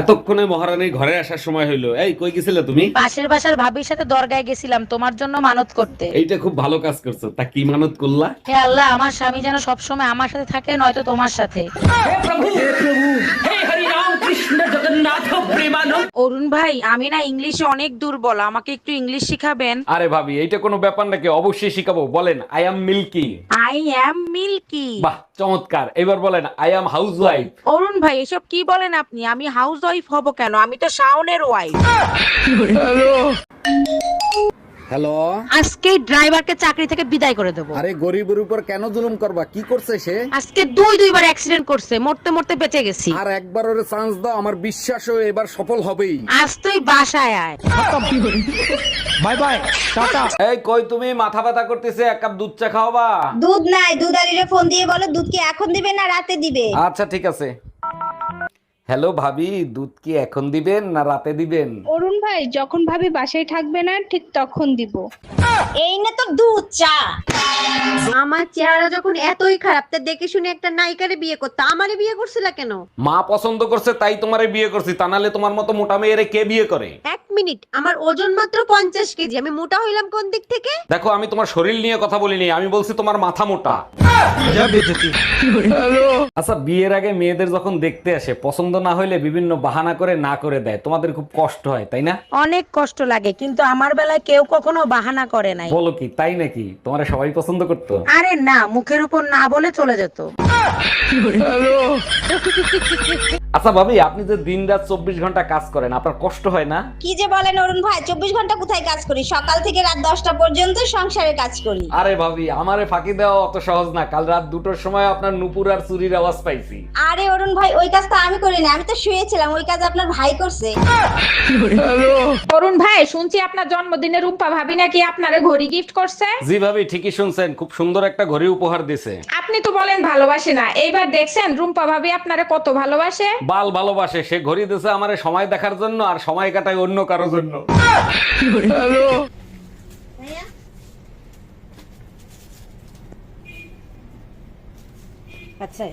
এতক্ষণে মহারানীর ঘরে আসার সময় হইল। এই কই গেছিলে তুমি? পাশের বাসার ভাবির সাথে দরগায় গেছিলাম তোমার জন্য মানত করতে। এইটা খুব ভালো কাজ করছ। তা কি মানত করলা? হে আল্লাহ আমার স্বামী যেন সবসময় আমার সাথে থাকে নয়তো তোমার সাথে। অরুণ ভাই আমি না ইংলিশে অনেক দুর্বল আমাকে একটু ইংলিশ শিখাবেন? আরে ভাবি এইটা কোনো ব্যাপার নাকি? অবশ্যই শিখাবো বলেন I am milky I am milky বাহ চমৎকার। এবার বলেন I am housewife Arun ভাই এসব কি বলেন আপনি? আমি হাউস ওয়াইফ হব কেন? আমি তো শাওনের ওয়াইফ হ্যালো আজকে ড্রাইভারকে চাকরি থেকে বিদায় করে দেবো। আরে গরিবের উপর কেন জুলুম করবা? কি করছে সে? আজকে দুই দুইবার অ্যাক্সিডেন্ট করছে মরতে মরতে বেঁচে গেছি। আর একবার ওরে চান্স দাও আমার বিশ্বাস ও এবার সফল হবেই। আজ তুই বাসায় আয়। Bye bye tata. এই কই তুমি? মাথা ব্যথা করতেছে এক কাপ দুধ চা খাওয়াবা? দুধ নাই দুধ আলিরে ফোন দিয়ে বলো দুধ কি এখন দিবে না রাতে দিবে? আচ্ছা ঠিক আছে। হ্যালো ভাবি, দুধ কি এখন দিবেন না রাতে দিবেন? অরুণ ভাই, যখন ভাবি বাসায় থাকবে না, ঠিক তখন দিব। এই না তো দুধ চা। আমার চেহারা যখন এতই খারাপ তা দেখে শুনে একটা নায়িকারে বিয়ে করতে আমারে বিয়ে করছিল কেন? মা পছন্দ করছে তাই তোমারে বিয়ে করছি তা নাহলে তোমার মতো মোটা মেয়েরে কে বিয়ে করে? এক মিনিট আমার ওজন মাত্র পঞ্চাশ কেজি আমি মোটা হইলাম কোন দিক থেকে? দেখো আমি তোমার শরীর নিয়ে কথা বলিনি আমি বলছি তোমার মাথা মোটা। আচ্ছা বিয়ের আগে মেয়েদের যখন দেখতে আসে পছন্দ না হইলে বিভিন্ন বাহানা করে না করে দেয় তোমাদের খুব কষ্ট হয় তাই না? অনেক কষ্ট লাগে কিন্তু আমার বেলায় কেউ কখনো বাহানা করে নাই। বলো কি তাই নাকি? তোমার সবাই পছন্দ করতো? আরে না মুখের উপর না বলে চলে যেত। আচ্ছা ভাবি আপনি যে দিন রাত চব্বিশ ঘণ্টা কাজ করেন আপনার কষ্ট হয় না? কি যে বলেন অরুণ ভাই চব্বিশ ঘণ্টা কোথায় কাজ করি? সকাল থেকে রাত দশটা পর্যন্ত সংসারে কাজ করি। আরে ভাবি আমারে ফাঁকি দেওয়া অত সহজ না। কাল রাত দুটোর সময় আপনার নুপুর আর চুরির আওয়াজ পাইছি। আরে অরুণ ভাই ওই কাজ তো আমি করিনি আমি তো শুয়েছিলাম ওই কাজ আপনার ভাই করছে। অরুণ ভাই শুনছি আপনার জন্মদিনে রূপা ভাবি নাকি আপনারে ঘড়ি গিফট করছে? জি ভাবি ঠিকই শুনছেন খুব সুন্দর একটা ঘড়ি উপহার দিছে। আপনি তো বলেন ভালোবাসে না। এইবার দেখছেন রুম্পা ভাবি আপনারে কত ভালোবাসে। বাল ভালোবাসে সে ঘড়ি দিছে আমারে সময় দেখার জন্য আর সময় কাটায় অন্য কারোর জন্য। আচ্ছা